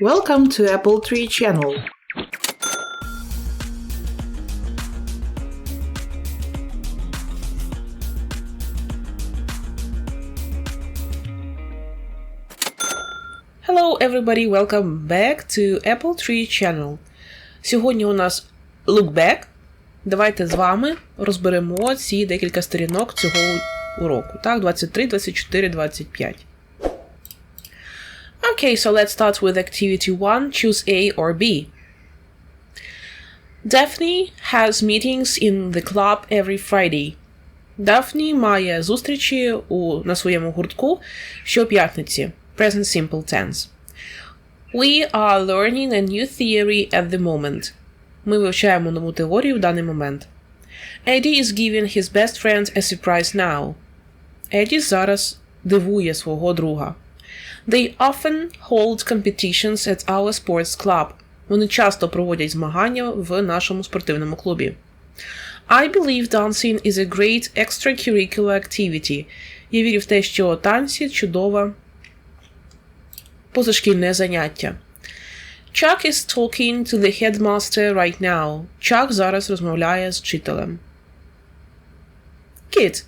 Welcome to Apple Tree Channel. Hello everybody, welcome back to Apple Tree Channel. Сьогодні у нас look back. Давайте з вами розберемо ці декілька сторінок цього уроку. Так, 23, 24, 25. Okay, so let's start with activity 1. Choose A or B. Daphne has meetings in the club every Friday. Дафні має зустрічі у, на своєму гуртку щоп'ятниці. Present simple tense. We are learning a new theory at the moment. Ми вивчаємо нову теорію в даний момент. Eddie is giving his best friend a surprise now. Еді зараз дивує свого друга. They often hold competitions at our sports club. Вони часто проводять змагання в нашому спортивному клубі. I believe dancing is a great extracurricular activity. Я вірю в те, що танці чудове позашкільне заняття. Chuck is talking to the headmaster right now. Chuck зараз розмовляє з вчителем. Good.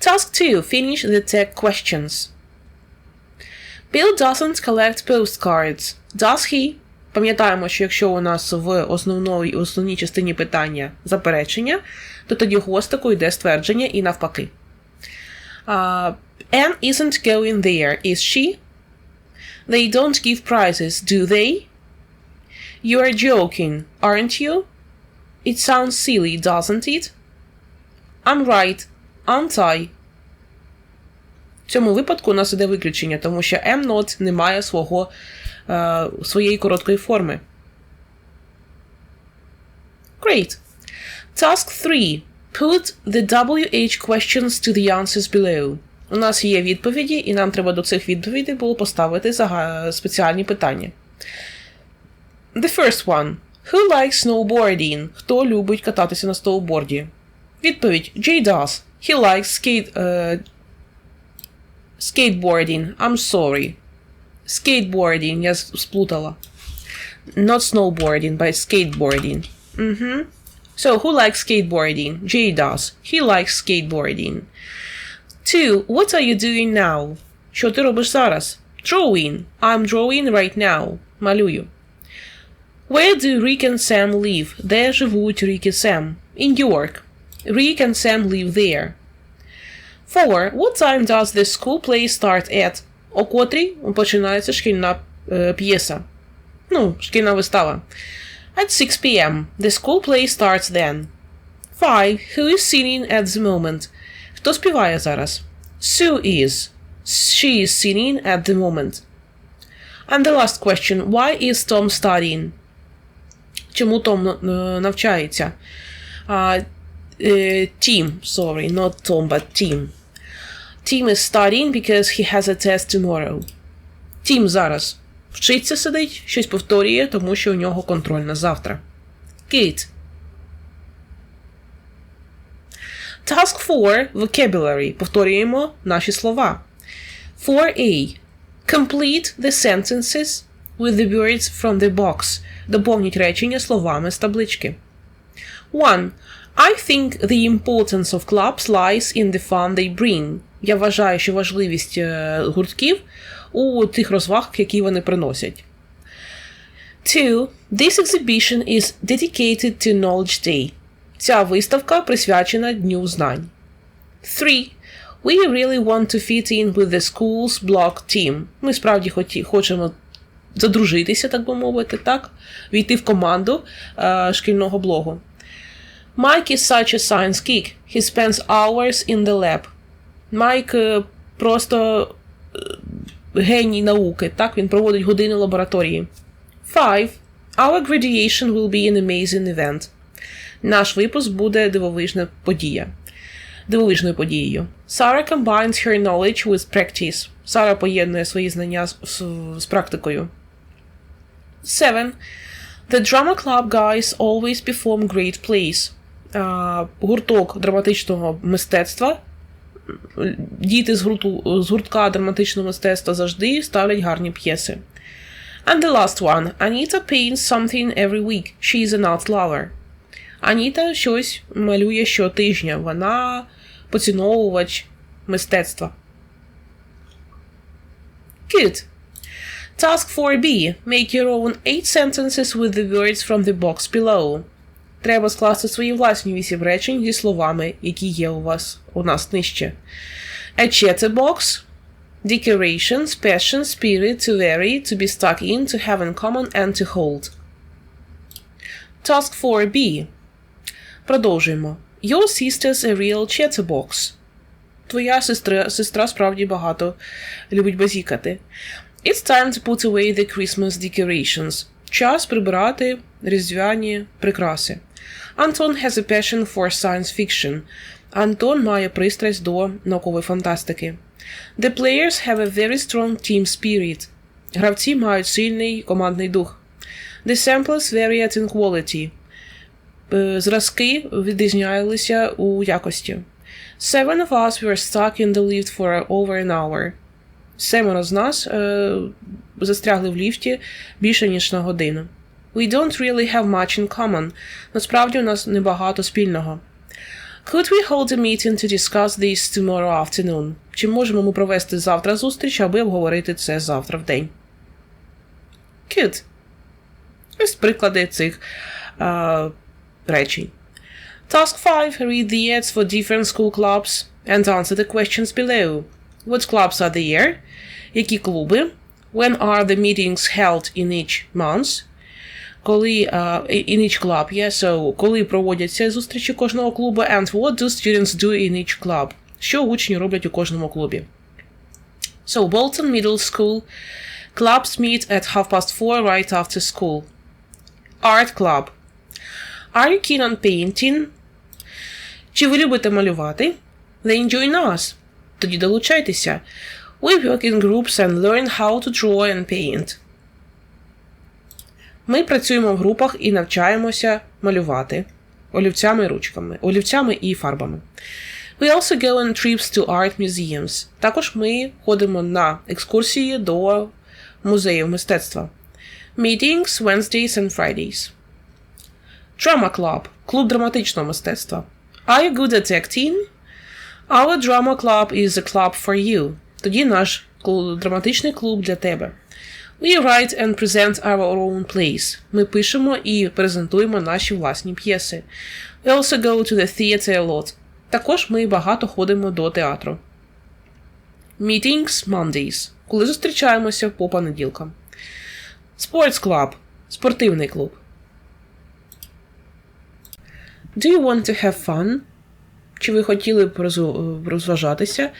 Task 2. Finish the tech questions. Bill doesn't collect postcards. Does he? Пам'ятаємо, що якщо у нас в основної, основній частині питання заперечення, то тоді гостику йде ствердження і навпаки. Uh, Anne isn't going there, is she? They don't give prizes, do they? You are joking, aren't you? It sounds silly, doesn't it? I'm right, aren't I? В цьому випадку у нас іде виключення, тому що am not не має свого, е, своєї короткої форми. Great. Task 3. Put the WH questions to the answers below. У нас є відповіді, і нам треба до цих відповідей було поставити спеціальні питання. The first one. Who likes snowboarding? Хто любить кататися на сноуборді? Відповідь Jay does. He likes skate, е, skateboarding. I'm sorry. Skateboarding, я с- сплутала. Not snowboarding, but skateboarding. Mhm. So, who likes skateboarding? Jay does. He likes skateboarding. Two, what are you doing now? Що ти робиш зараз? Drawing. I'm drawing right now. Малюю. Where do Rick and Sam live? Де живуть Рік і Сем? In York. Rick and Sam live there. Four, what time does the school play start at? О котрій починається шкільна е, п'єса. Ну, шкільна вистава. At 6 p.m. The school play starts then. 5. Who is singing at the moment? Хто співає зараз? Sue is. She is singing at the moment. And the last question. Why is Tom studying? Чому Том е, навчається? Uh, Tim, sorry, not Tom, but Tim. Tim is studying because he has a test tomorrow. Тім зараз вчиться сидить, щось повторює, тому що у нього контроль на завтра. Good. Task 4. Vocabulary. Повторюємо наші слова. 4a. Complete the sentences with the words from the box. Доповніть речення словами з таблички. 1. I think the importance of clubs lies in the fun they bring. Я вважаю, що важливість е, гуртків у тих розваг, які вони приносять. 2. This exhibition is dedicated to Knowledge Day. Ця виставка присвячена Дню знань. 3. We really want to fit in with the school's blog team. Ми справді хочемо задружитися, так би мовити, так? Війти в команду е, шкільного блогу. Mike is such a science geek. He spends hours in the lab. Майк е, просто е, геній науки, так? Він проводить години лабораторії. 5. Our graduation will be an amazing event. Наш випуск буде дивовижна подія. Дивовижною подією. Sarah combines her knowledge with practice. Сара поєднує свої знання з, з, з практикою. 7. The drama club guys always perform great plays. А, гурток драматичного мистецтва. Діти з, гурту, з гуртка драматичного мистецтва завжди ставлять гарні п'єси. And the last one. Anita paints something every week. She is an art lover. Аніта щось малює щотижня. Вона поціновувач мистецтва. Good. Task 4b. Make your own 8 sentences with the words from the box below. Треба скласти свої власні вісім речень зі словами, які є у вас у нас нижче. A chatterbox. Decorations, passion, spirit, to vary, to be stuck in, to have in common and to hold. Task 4b. Продовжуємо. Your sister's a real chatterbox. Твоя сестра, сестра справді багато любить базікати. It's time to put away the Christmas decorations. Час прибирати різдвяні прикраси. Антон has a passion for science fiction. Антон має пристрасть до наукової фантастики. The players have a very strong team spirit. Гравці мають сильний командний дух. The samples varied in quality. Е, Зразки відрізнялися у якості. Seven of us were stuck in the lift for over an hour. Семеро з нас е, застрягли в ліфті більше ніж на годину. We don't really have much in common. Насправді у нас небагато спільного. Could we hold a meeting to discuss this tomorrow afternoon? Чи можемо ми провести завтра зустріч, аби обговорити це завтра в день? Good. Ось приклади цих е, речень. Task 5. Read the ads for different school clubs and answer the questions below. What clubs are there? Які клуби? When are the meetings held in each month? Коли uh, in each club, yeah, so коли проводяться зустрічі кожного клубу, and what do students do in each club? Що учні роблять у кожному клубі? So, Bolton Middle School clubs meet at half past four right after school. Art Club. Are you keen on painting? Чи ви любите малювати? Then join us. Тоді долучайтеся. We work in groups and learn how to draw and paint. Ми працюємо в групах і навчаємося малювати олівцями і ручками, олівцями і фарбами. We also go on trips to art museums. Також ми ходимо на екскурсії до музеїв мистецтва. Meetings Wednesdays and Fridays. Drama Club – клуб драматичного мистецтва. Are you good at acting? Our drama club is a club for you. Тоді наш драматичний клуб для тебе. We write and present our own plays. Ми пишемо і презентуємо наші власні п'єси. We also go to the theater a lot. Також ми багато ходимо до театру. Meetings Mondays. Коли зустрічаємося по понеділкам. Sports Club. Спортивний клуб. Do you want to have fun? Чи ви хотіли б розу- розважатися?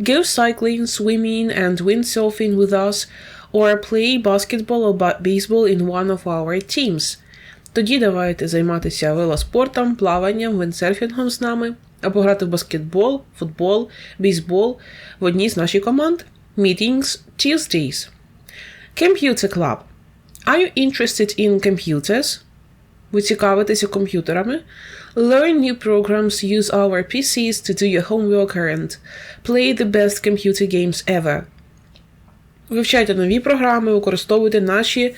Go cycling, swimming and windsurfing with us, or play basketball or baseball in one of our teams. Тоді давайте займатися велоспортом, плаванням, віндсерфінгом з нами, або грати в баскетбол, футбол, бейсбол в одній з наших команд. Meetings Tuesdays. Computer Club. Are you interested in computers? Ви цікавитеся комп'ютерами? Learn new programs, use our PCs to do your homework and play the best computer games ever. Вивчайте нові програми, використовуйте наші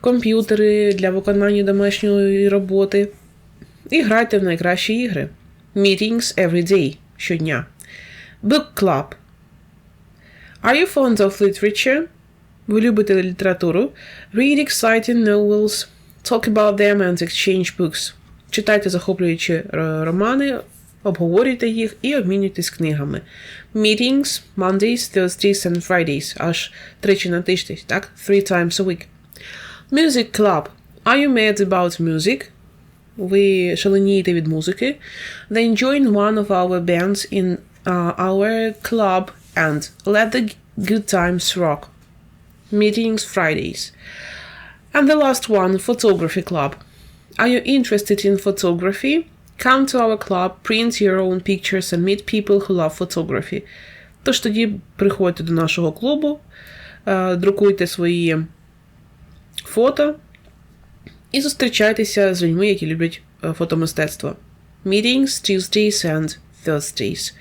комп'ютери для виконання домашньої роботи і грайте в найкращі ігри. Meetings every day щодня. Book Club. Are you fond of literature? Ви любите літературу? Read exciting novels, talk about them and exchange books. Читайте захоплюючі е, романи, обговорюйте їх і обмінюйтесь книгами. Meetings Mondays, Thursdays and Fridays. Аж тричі на тиждень, так? Three times a week. Music Club. Are you mad about music? Ви шаленієте від музики? Then join one of our bands in uh, our club and let the good times rock. Meetings Fridays. And the last one, Photography Club. Are you interested in photography? Come to our club, print your own pictures and meet people who love photography. Тож тоді приходьте до нашого клубу, е, друкуйте свої фото і зустрічайтеся з людьми, які люблять е, фотомистецтво. Meetings Tuesdays and Thursdays.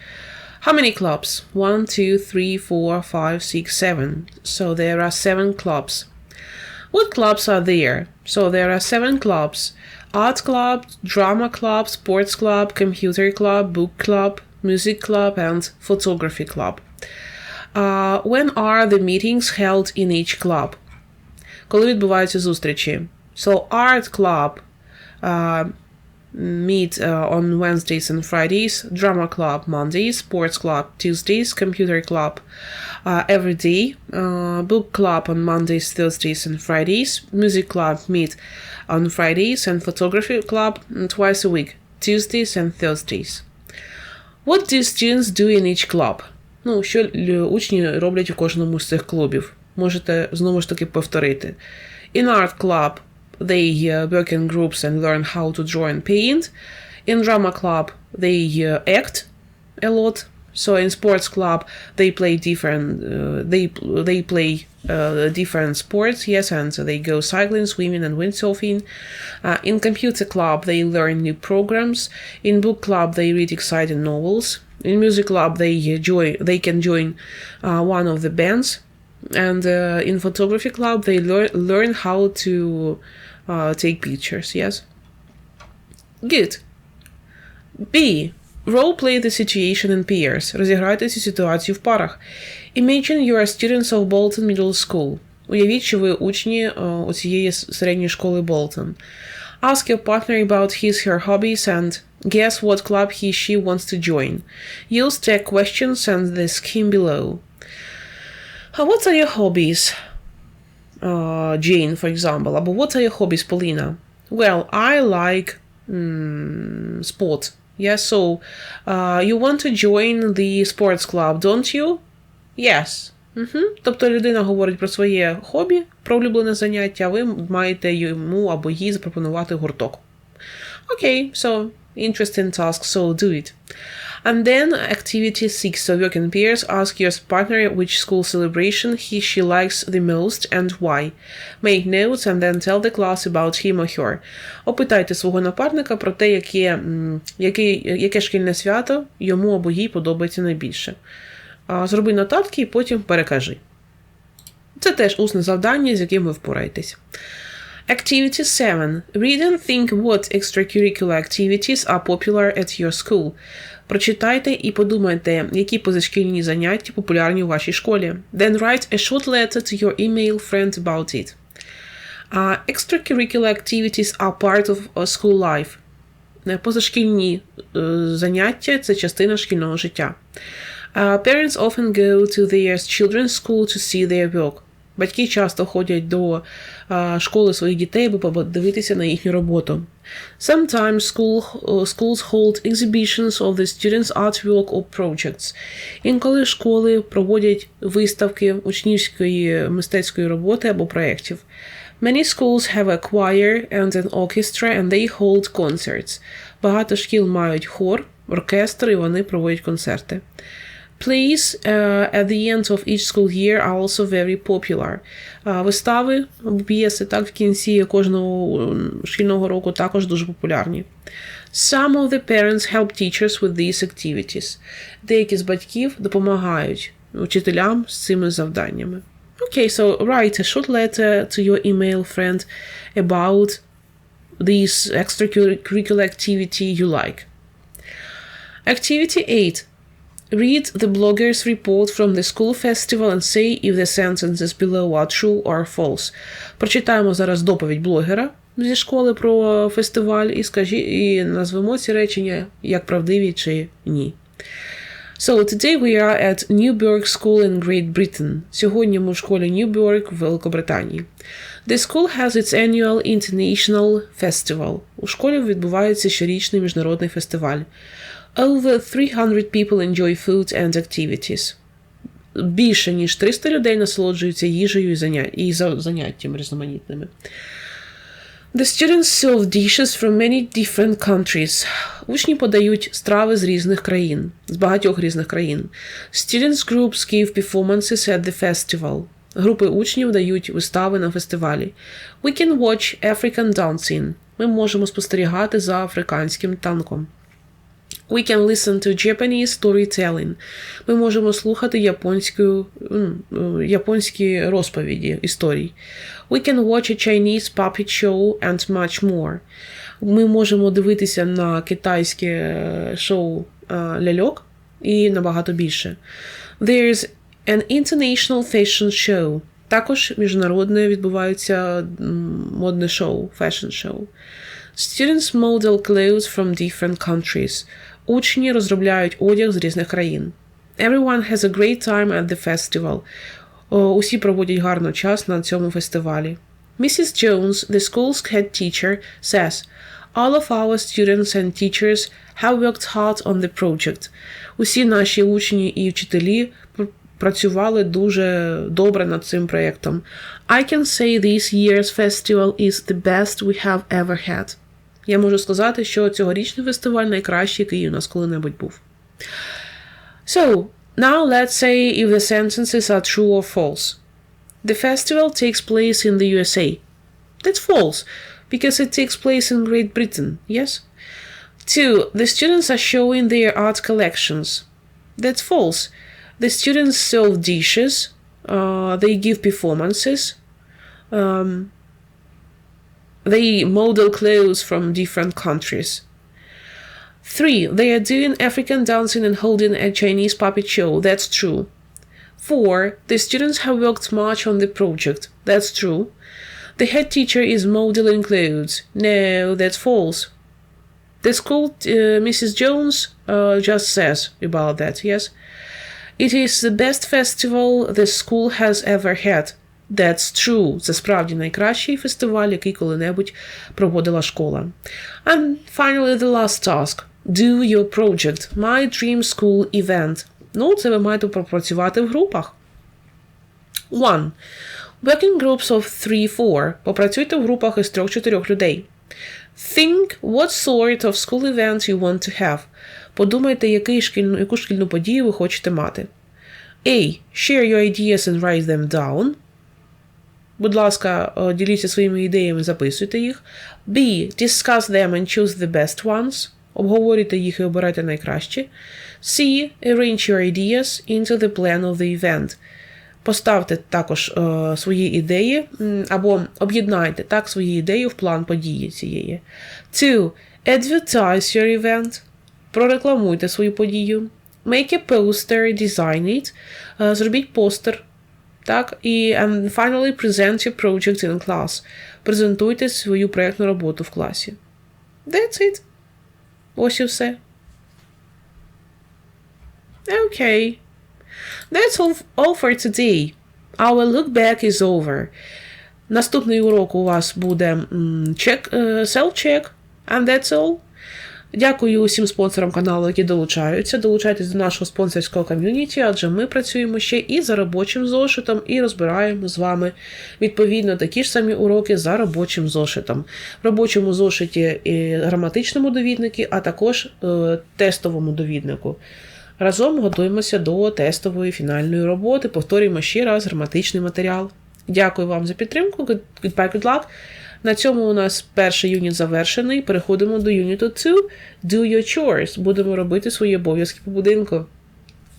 How many clubs? One, two, three, four, five, six, seven. So there are seven clubs. What clubs are there? So there are seven clubs art club, drama club, sports club, computer club, book club, music club, and photography club. Uh, when are the meetings held in each club? Коли відбуваються зустрічі? So art club uh, meet uh, on Wednesdays and Fridays, drama club Mondays, sports club Tuesdays, computer club uh, every day, uh, book club on Mondays, Thursdays, and Fridays, music club meet on Fridays, and photography club mm, twice a week, Tuesdays and Thursdays. What do students do in each club? Ну, що лю- учні роблять у кожному з цих клубів? Можете знову ж таки повторити. In art club, they uh, work in groups and learn how to draw and paint. In drama club, they uh, act a lot. So in sports club, they play different. Uh, they they play different sports. Yes, and so they go cycling, swimming, and windsurfing. In computer club, they learn new programs. In book club, they read exciting novels. In music club, they join. They can join uh, one of the bands And uh, in photography club, they learn learn how to uh, take pictures. Yes. Good. B. Role play the situation in pairs. Розіграйте цю ситуацію в парах. Imagine you are students of Bolton Middle School. Уявіть, що ви учні е, у цієї с- середньої школи Болтон. Ask your partner about his her hobbies and guess what club he she wants to join. Use tag questions and the scheme below. Uh, what are your hobbies? uh, Jane, for example, або what are your hobbies, Paulina? Well, I like mm, sport. Yeah, so uh, you want to join the sports club, don't you? Yes. Угу. Тобто людина говорить про своє хобі, про улюблене заняття, ви маєте йому або їй запропонувати гурток. Okay, so interesting task, so do it. And then activity six, so work in pairs, ask your partner which school celebration he she likes the most and why. Make notes and then tell the class about him or her. Опитайте свого напарника про те, яке, яке, яке шкільне свято йому або їй подобається найбільше. Зроби нотатки і потім перекажи. Це теж усне завдання, з яким ви впораєтесь. Activity 7. Read and think what extracurricular activities are popular at your school. Прочитайте і подумайте, які позашкільні заняття популярні у вашій школі. Then write a short letter to your email friend about it. Uh, extracurricular activities are part of school life. Е, Позашкільні е, заняття це частина шкільного життя. Uh, parents often go to their children's school to see their work. Батьки часто ходять до школи своїх дітей, аби подивитися на їхню роботу. Sometimes school, schools hold exhibitions of the students' artwork or projects. Інколи школи проводять виставки учнівської мистецької роботи або проєктів. Many schools have a choir and an orchestra and they hold concerts. Багато шкіл мають хор, оркестр і вони проводять концерти. Plays uh, at the end of each school year are also very popular. Uh, вистави або п'єси так в кінці кожного м, шкільного року також дуже популярні. Some of the parents help teachers with these activities. Деякі з батьків допомагають учителям з цими завданнями. Okay, so write a short letter to your email friend about this extracurricular activity you like. Activity 8. Read the blogger's report from the school festival and say if the sentences below are true or false. Прочитаємо зараз доповідь блогера зі школи про фестиваль і скажі, і назвемо ці речення як правдиві чи ні. So today we are at Newburgh School in Great Britain. Сьогодні ми в школі Newburgh в Великобританії. The school has its annual international festival. У школі відбувається щорічний міжнародний фестиваль. Over 300 people enjoy food and activities. Більше ніж 300 людей насолоджуються їжею і, заня... і заняттями різноманітними. The students serve dishes from many different countries. Учні подають страви з різних країн, з багатьох різних країн. Students groups give performances at the festival. Групи учнів дають вистави на фестивалі. We can watch African dancing. Ми можемо спостерігати за африканським танком. We can listen to Japanese storytelling. Ми можемо слухати японську, е, японські розповіді історій. We can watch a Chinese puppet show and much more. Ми можемо дивитися на китайське е, шоу е, ляльок і набагато більше. There's an international fashion show. Також міжнародне відбувається модне шоу, fashion show. Students model clothes from different countries. Учні розробляють одяг з різних країн. Everyone has a great time at the festival. Усі проводять гарно час на цьому фестивалі. Mrs. Jones, the school's head teacher, says, All of our students and teachers have worked hard on the project. Усі наші учні і вчителі працювали дуже добре над цим проєктом. I can say this year's festival is the best we have ever had. Я можу сказати, що цьогорічний фестиваль найкращий, який у нас коли-небудь був. So, now let's say if the sentences are true or false. The festival takes place in the USA. That's false, because it takes place in Great Britain, yes? Two, the students are showing their art collections. That's false. The students serve dishes, uh, they give performances, um, they model clothes from different countries. Three, they are doing African dancing and holding a Chinese puppet show. That's true. Four, the students have worked much on the project. That's true. The head teacher is modeling clothes. No, that's false. The school, uh, Mrs. Jones, uh, just says about that, yes? It is the best festival the school has ever had. That's true. Це справді найкращий фестиваль, який коли-небудь проводила школа. And finally, the last task. Do your project. My dream school event. Ну, це ви маєте пропрацювати в групах. 1. Working groups of 3-4. Попрацюйте в групах із 3-4 людей. Think what sort of school event you want to have. Подумайте, який шкільну, яку шкільну подію ви хочете мати. A. Share your ideas and write them down. Будь ласка, е, діліться своїми ідеями, записуйте їх. B. Discuss them and choose the best ones. Обговорюйте їх і обирайте найкраще. C. Arrange your ideas into the plan of the event. Поставте також е, свої ідеї або об'єднайте так свої ідеї в план події цієї. 2. Advertise your event. Прорекламуйте свою подію. Make a poster, design it. Е, Зробіть постер. Так, і and finally present your project in class. Презентуйте свою проєктну роботу в класі. That's it. Ось і все. Okay. That's all, all for today. Our look back is over. Наступний урок у вас буде м, check, е, self-check, and that's all. Дякую усім спонсорам каналу, які долучаються. Долучайтесь до нашого спонсорського ком'юніті, адже ми працюємо ще і за робочим зошитом, і розбираємо з вами відповідно такі ж самі уроки за робочим зошитом. В робочому зошиті і граматичному довіднику, а також е, тестовому довіднику. Разом готуємося до тестової фінальної роботи. Повторюємо ще раз граматичний матеріал. Дякую вам за підтримку. Goodbye, good luck. На цьому у нас перший юніт завершений. Переходимо до юніту 2. Do your chores. Будемо робити свої обов'язки по будинку.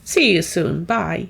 See you soon. Bye.